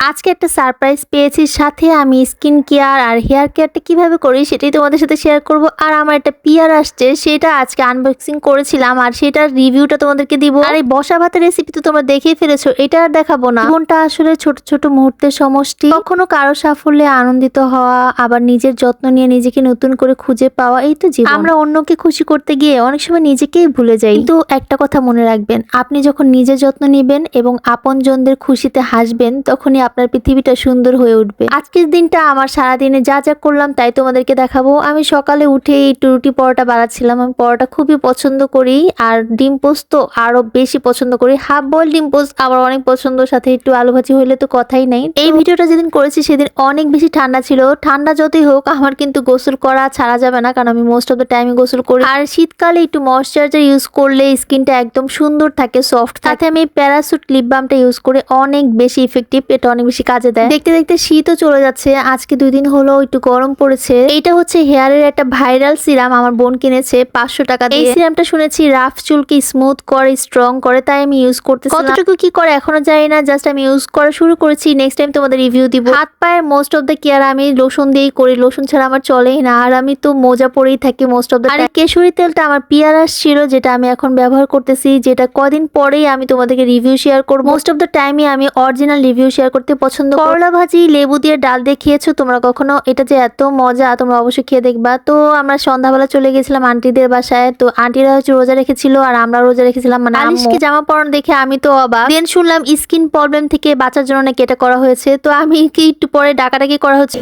আজকে একটা সারপ্রাইজ পেয়েছি, সাথে আমি স্কিন কেয়ার আর হেয়ার কেয়ারটা কীভাবে করি সেটাই তোমাদের সাথে শেয়ার করব। আর আমার একটা পিয়ার আসছে, সেটা আজকে আনবক্সিং করেছিলাম আর সেটার রিভিউটা তোমাদেরকে দিব। আর এই বসা ভাতের রেসিপি তো তোমরা দেখেই ফেলেছো, এটা আর দেখাবো না। জীবনটা আসলে ছোট ছোট মুহূর্তের সমষ্টি। কখনো কারও সাফল্যে আনন্দিত হওয়া, আবার নিজের যত্ন নিয়ে নিজেকে নতুন করে খুঁজে পাওয়া, এই তো জীবন। আমরা অন্যকে খুশি করতে গিয়ে অনেক সময় নিজেকেই ভুলে যাই। কিন্তু একটা কথা মনে রাখবেন, আপনি যখন নিজের যত্ন নেবেন এবং আপনজনদের খুশিতে হাসবেন, তখনই আপনার পৃথিবীটা সুন্দর হয়ে উঠবে। আজকের দিনটা আমার সারাদিনে যা যা করলাম তাই তোমাদেরকে দেখাবো। আমি সকালে উঠে একটু রুটি পরোটা বানাচ্ছিলাম। আমি পরোটা খুবই পছন্দ করি আর ডিম পোস্ত তো আরও বেশি পছন্দ করি। হাফ বয়েল ডিম পোস্ট আমার অনেক পছন্দ সাথে একটু আলু ভাজি হইলে তো কথাই নাই। এই ভিডিওটা যেদিন করেছি সেদিন অনেক বেশি ঠান্ডা ছিল। ঠান্ডা যতই হোক আমার কিন্তু গোসল করা ছাড়া যাবে না কারণ আমি মোস্ট অফ দ্য টাইমে গোসল করি। আর শীতকালে একটু ময়শ্চারাইজার ইউজ করলে স্কিনটা একদম সুন্দর থাকে সফট সাথে আমি প্যারাসুট লিপ বামটা ইউজ করে অনেক বেশি ইফেক্টিভ এটা অনেক বেশি কাজে দেয়। দেখতে দেখতে শীতও চলে যাচ্ছে। আজকে দুই দিন হলো একটু গরম পড়েছে। এইটা হচ্ছে হেয়ারের একটা ভাইরাল সিরাম। আমার বোন কিনেছে পাঁচশো টাকা এই সিরামটা শুনেছি রাফ চুলকে স্মুথ করে স্ট্রং করে, তাই আমি ইউজ করতেছি কতটুকু কি করে এখনও জানি না জাস্ট আমি ইউজ করা শুরু করেছি। নেক্সট টাইম তোমাদের রিভিউ দিব। হাত, পায়ের মোস্ট অফ দ্য কেয়ার আমি লোশন দিয়েই করি। লোশন ছাড়া আমার চলেই না। আর আমি তো মোজা পরেই থাকি মোস্ট অফ দ্য আর কেশরি তেলটা আমার পিয়ার আসছিল, যেটা আমি এখন ব্যবহার করতেছি, যেটা কদিন পরেই আমি তোমাদেরকে রিভিউ শেয়ার করব। মোস্ট অফ দ্য টাইমে আমি অরিজিনাল রিভিউ শেয়ার করতে পছন্দ করলা ভাজি লেবু দিয়ে ডাল দিয়ে খেয়েছো? তোমরা কখনো? এটা যে এত মজা তোমরা অবশ্যই খেয়ে দেখবা। তো আমরা সন্ধ্যাবেলা চলে গেছিলাম আন্টিদের বাসায়। তো আন্টিরা হচ্ছে রোজা রেখেছিল আর আমরা রোজা রেখেছিলাম মানে আলিশকে জামা পরানো দেখে আমি তো অবাক। দেন শুনলাম স্কিন প্রবলেম থেকে বাঁচার জন্য নাকি এটা করা হয়েছে। তো আমি কি একটু পরে ডাকাডাকি করা হচ্ছে?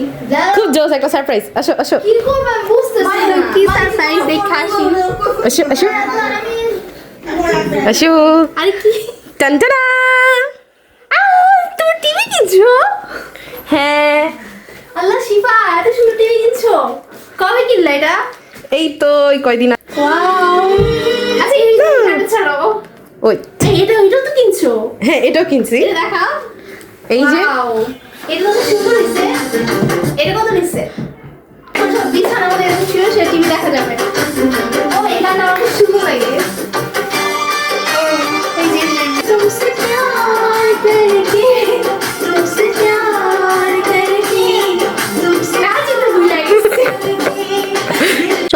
খুব জোস একটা সারপ্রাইজ আসো আসো। কি করবে আমি বুঝতেছি না। কি সারপ্রাইজ দেখে আসো? আসো আসো। আরে কি? টানটানা তুমি টিভি কিনছো হ্যাঁ আল্লাহ শিফা এত সুন্দর টিভি কিনছো কবে কিনলে এটা? এই তো ওই কয়দিন আচ্ছা এটা ছাড়ো। ওই। এটা ওইটাও তো কিনছো? হ্যাঁ এটাও কিনছি। দেখা দেখাও। এই যে। Wow! এটা কত সুন্দর হয়েছে। এটা কত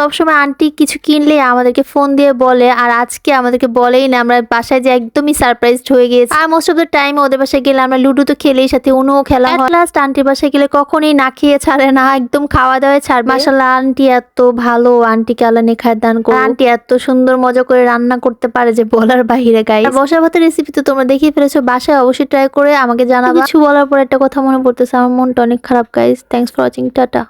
সবসময় আন্টি কিছু কিনলে আমাদেরকে ফোন দিয়ে বলে, আর আজকে আমাদেরকে বলেই না, আমরা বাসায় যে একদমই সারপ্রাইজড হয়ে গিয়েছি। আর মোস্ট অফ দ্য টাইম ওদের বাসায় গেলে আমরা লুডো তো খেলেই, সাথে উনুও খেলা হয়। লাস্ট আন্টির বাসায় গেলে কখনোই না খেয়ে ছাড়ে না, একদম খাওয়া দাওয়া ছাড়বে। মাসাল্লাহ আন্টি এত ভালো আন্টিকে আল্লাহ নেখায় দান করে আন্টি এত সুন্দর মজা করে রান্না করতে পারে যে বলার বাহিরে গাই বসা ভাতের রেসিপি তো তোমরা দেখিয়ে ফেলেছো, বাসায় অবশ্যই ট্রাই করে আমাকে জানাবে। কিছু বলার পর একটা কথা মনে পড়তেছে, আমার মনটা অনেক খারাপ guys thanks for watching tata.